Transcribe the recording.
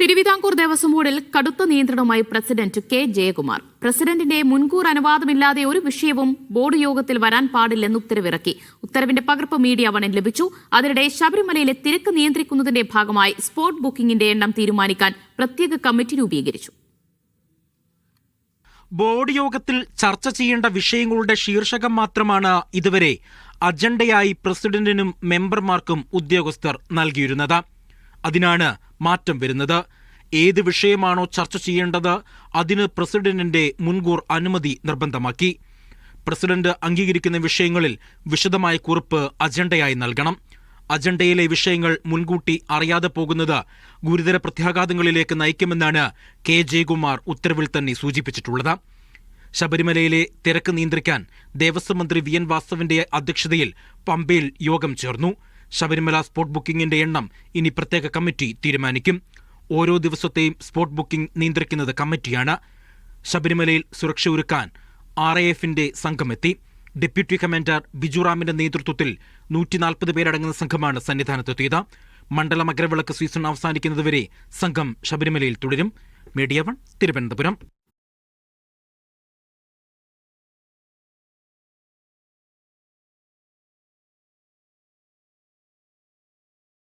തിരുവിതാംകൂർ ദേവസ്വം ബോർഡിൽ കടുത്ത നിയന്ത്രണവുമായി president K Jayakumar. പ്രസിഡന്റിന്റെ മുൻകൂർ അനുവാദമില്ലാതെ ഒരു വിഷയവും ബോർഡ് യോഗത്തിൽ വരാൻ പാടില്ലെന്ന് ഉത്തരവിറക്കി. ഉത്തരവിന്റെ പകർപ്പ് മീഡിയ വണിൽ ലഭിച്ചു. അതിനിടെ ശബരിമലയിലെ തിരക്ക് നിയന്ത്രിക്കുന്നതിന്റെ ഭാഗമായി സ്പോട്ട് ബുക്കിംഗിന്റെ എണ്ണം തീരുമാനിക്കാൻ പ്രത്യേക കമ്മിറ്റി രൂപീകരിച്ചു. ബോർഡ് യോഗത്തിൽ ചർച്ച ചെയ്യേണ്ട വിഷയങ്ങളുടെ ശീർഷകം മാത്രമാണ് ഇതുവരെ അജണ്ടയായി പ്രസിഡന്റിനും മെമ്പർമാർക്കും ഉദ്യോഗസ്ഥർ നൽകിയിരുന്നത്. അതിനാണ് മാറ്റം വരുന്നത്. ഏത് വിഷയമാണോ ചർച്ച ചെയ്യേണ്ടത് അതിന് പ്രസിഡന്റിന്റെ മുൻകൂർ അനുമതി നിർബന്ധമാക്കി. പ്രസിഡന്റ് അംഗീകരിക്കുന്ന വിഷയങ്ങളിൽ വിശദമായ കുറിപ്പ് അജണ്ടയായി നൽകണം. അജണ്ടയിലെ വിഷയങ്ങൾ മുൻകൂട്ടി അറിയാതെ പോകുന്നത് ഗുരുതര പ്രത്യാഘാതങ്ങളിലേക്ക് നയിക്കുമെന്നാണ് കെ. ജയകുമാർ ഉത്തരവിൽ തന്നെ സൂചിപ്പിച്ചിട്ടുള്ളത്. ശബരിമലയിലെ തിരക്ക് നിയന്ത്രിക്കാൻ ദേവസ്വം മന്ത്രി വി. എൻ. വാസവന്റെ അധ്യക്ഷതയിൽ പമ്പയിൽ യോഗം ചേർന്നു. ശബരിമല സ്പോട്ട് ബുക്കിംഗിന്റെ എണ്ണം ഇനി പ്രത്യേക കമ്മിറ്റി തീരുമാനിക്കും. ഓരോ ദിവസത്തെയും സ്പോട്ട് ബുക്കിംഗ് നിയന്ത്രിക്കുന്നത് കമ്മിറ്റിയാണ്. ശബരിമലയിൽ സുരക്ഷ ഒരുക്കാൻ ആർ ഐ എഫിന്റെ സംഘമെത്തി. ഡെപ്യൂട്ടി കമാൻഡർ ബിജുറാമിന്റെ നേതൃത്വത്തിൽ നൂറ്റി നാൽപ്പത് പേരടങ്ങുന്ന സംഘമാണ് സന്നിധാനത്തെത്തിയത്. മണ്ഡല മകരവിളക്ക് സീസൺ അവസാനിക്കുന്നതുവരെ സംഘം ശബരിമലയിൽ തുടരും. Media one Thiruvananthapuram.